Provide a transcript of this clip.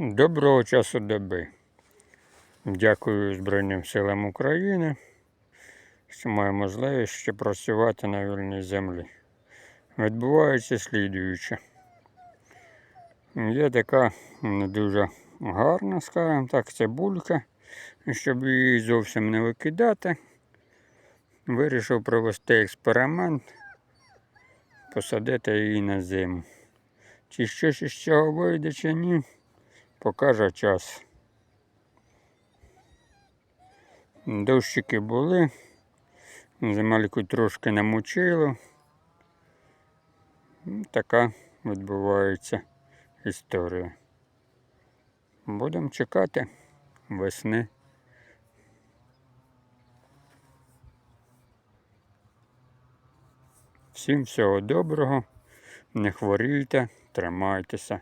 Доброго часу доби. Дякую Збройним силам України, що маю можливість ще працювати на вільній землі. Відбувається слідуюче. Є така не дуже гарна, скажімо так, цибулька. Щоб її зовсім не викидати, вирішив провести експеримент, посадити її на зиму. Чи щось із цього вийде, чи ні, покаже час. Дощики були, земельку трошки намочило. Ну, Така відбувається історія. Будемо чекати весни. Всім всього доброго, не хворійте, тримайтеся.